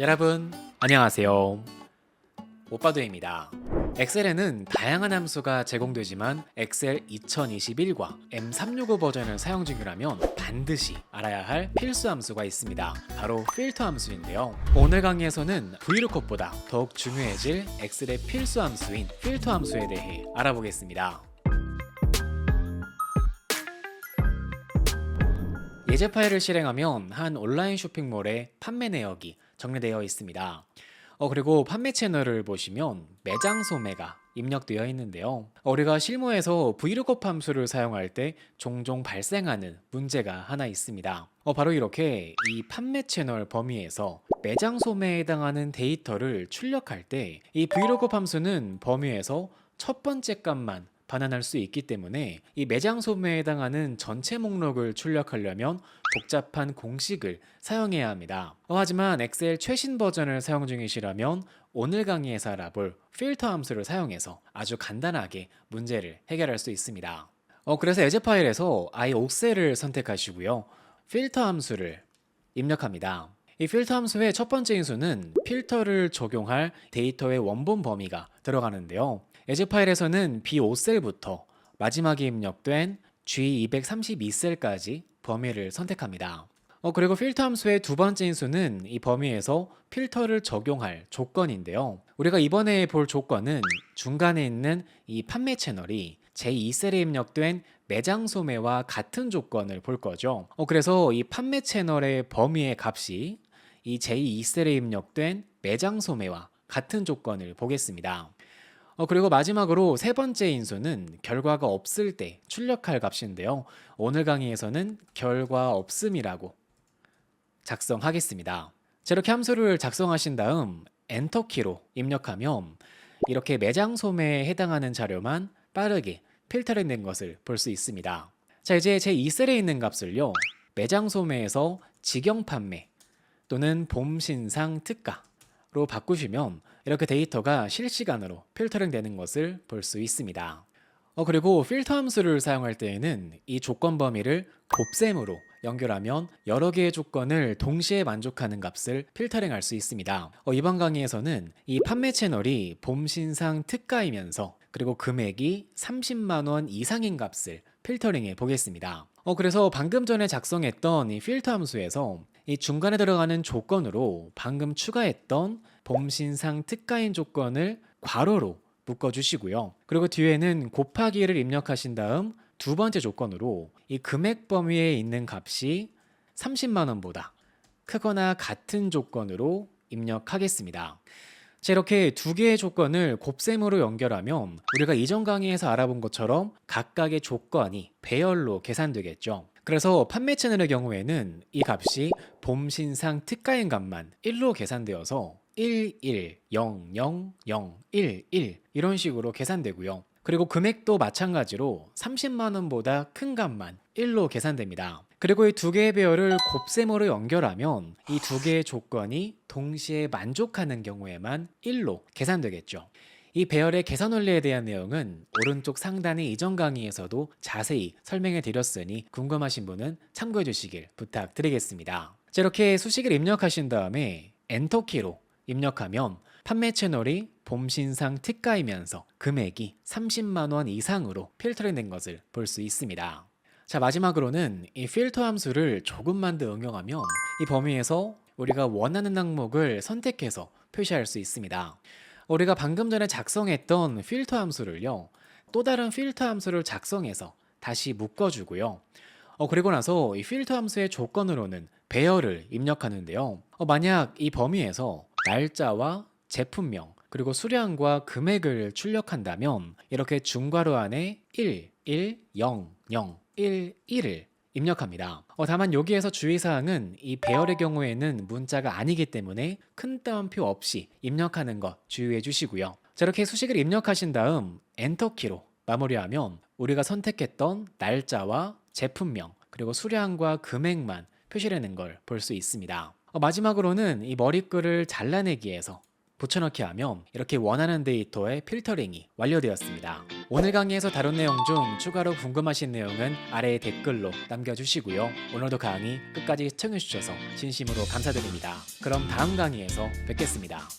여러분 안녕하세요. 오빠도입니다. 엑셀에는 다양한 함수가 제공되지만 엑셀 2021과 M365 버전을 사용 중이라면 반드시 알아야 할 필수 함수가 있습니다. 바로 필터 함수인데요. 오늘 강의에서는 VLOOKUP보다 더욱 중요해질 엑셀의 필수 함수인 필터 함수에 대해 알아보겠습니다. 예제 파일을 실행하면 한 온라인 쇼핑몰의 판매 내역이 정리되어 있습니다. 어, 그리고 판매 채널을 보시면 매장 소매가 입력되어 있는데요. 어, 우리가 실무에서 VLOOKUP 함수를 사용할 때 종종 발생하는 문제가 하나 있습니다. 어, 바로 이렇게 이 판매 채널 범위에서 매장 소매에 해당하는 데이터를 출력할 때이 VLOOKUP 함수는 범위에서 첫 번째 값만 반환할 수 있기 때문에 이 매장 소매에 해당하는 전체 목록을 출력하려면 복잡한 공식을 사용해야 합니다. 어, 하지만 엑셀 최신 버전을 사용 중이시라면 오늘 강의에서 알아볼 필터 함수를 사용해서 아주 간단하게 문제를 해결할 수 있습니다. 어, 그래서 예제 파일에서 아예 옥셀을 선택하시고요. 필터 함수를 입력합니다. 이 필터 함수의 첫 번째 인수는 필터를 적용할 데이터의 원본 범위가 들어가는데요. 예제 파일에서는 B5셀부터 마지막에 입력된 G232셀까지 범위를 선택합니다. 어, 그리고 필터 함수의 두 번째 인수는 이 범위에서 필터를 적용할 조건인데요. 우리가 이번에 볼 조건은 중간에 있는 이 판매 채널이 제2셀에 입력된 매장 소매와 같은 조건을 볼 거죠. 어, 그래서 이 판매 채널의 범위의 값이 이 제2셀에 입력된 매장 소매와 같은 조건을 보겠습니다. 어, 그리고 마지막으로 세 번째 인수는 결과가 없을 때 출력할 값인데요. 오늘 강의에서는 결과 없음이라고 작성하겠습니다. 자, 이렇게 함수를 작성하신 다음 엔터키로 입력하면 이렇게 매장 소매에 해당하는 자료만 빠르게 필터링 된 것을 볼 수 있습니다. 자, 이제 제 2셀에 있는 값을요. 매장 소매에서 직영 판매 또는 봄 신상 특가 로 바꾸시면 이렇게 데이터가 실시간으로 필터링 되는 것을 볼 수 있습니다. 어, 그리고 필터 함수를 사용할 때에는 이 조건 범위를 곱셈으로 연결하면 여러 개의 조건을 동시에 만족하는 값을 필터링 할 수 있습니다. 어, 이번 강의에서는 이 판매 채널이 봄 신상 특가이면서 그리고 금액이 30만 원 이상인 값을 필터링해 보겠습니다. 어, 그래서 방금 전에 작성했던 이 필터 함수에서 이 중간에 들어가는 조건으로 방금 추가했던 봄신상 특가인 조건을 괄호로 묶어주시고요. 그리고 뒤에는 곱하기를 입력하신 다음 두 번째 조건으로 이 금액 범위에 있는 값이 30만 원보다 크거나 같은 조건으로 입력하겠습니다. 자, 이렇게 두 개의 조건을 곱셈으로 연결하면 우리가 이전 강의에서 알아본 것처럼 각각의 조건이 배열로 계산되겠죠. 그래서 판매 채널의 경우에는 이 값이 봄 신상 특가인 값만 1로 계산되어서 1, 1, 0, 0, 0, 1, 1 이런 식으로 계산되고요. 그리고 금액도 마찬가지로 30만 원보다 큰 값만 1로 계산됩니다. 그리고 이 두 개의 배열을 곱셈으로 연결하면 이 두 개의 조건이 동시에 만족하는 경우에만 1로 계산되겠죠. 이 배열의 계산 원리에 대한 내용은 오른쪽 상단의 이전 강의에서도 자세히 설명해 드렸으니 궁금하신 분은 참고해 주시길 부탁드리겠습니다. 자, 이렇게 수식을 입력하신 다음에 엔터키로 입력하면 판매 채널이 봄신상 특가이면서 금액이 30만 원 이상으로 필터링 된 것을 볼 수 있습니다. 자, 마지막으로는 이 필터 함수를 조금만 더 응용하면 이 범위에서 우리가 원하는 항목을 선택해서 표시할 수 있습니다. 우리가 방금 전에 작성했던 필터 함수를요, 또 다른 필터 함수를 작성해서 다시 묶어주고요. 어, 그리고 나서 이 필터 함수의 조건으로는 배열을 입력하는데요. 어, 만약 이 범위에서 날짜와 제품명, 그리고 수량과 금액을 출력한다면 이렇게 중괄호 안에 1, 1, 0, 0, 1, 1을 입력합니다. 어, 다만 여기에서 주의사항은 이 배열의 경우에는 문자가 아니기 때문에 큰 따옴표 없이 입력하는 것 주의해 주시고요. 자, 이렇게 수식을 입력하신 다음 엔터키로 마무리하면 우리가 선택했던 날짜와 제품명 그리고 수량과 금액만 표시되는 걸 볼 수 있습니다. 어, 마지막으로는 이 머리글을 잘라내기 위해서 붙여넣기 하면 이렇게 원하는 데이터의 필터링이 완료되었습니다. 오늘 강의에서 다룬 내용 중 추가로 궁금하신 내용은 아래에 댓글로 남겨주시고요. 오늘도 강의 끝까지 시청해주셔서 진심으로 감사드립니다. 그럼 다음 강의에서 뵙겠습니다.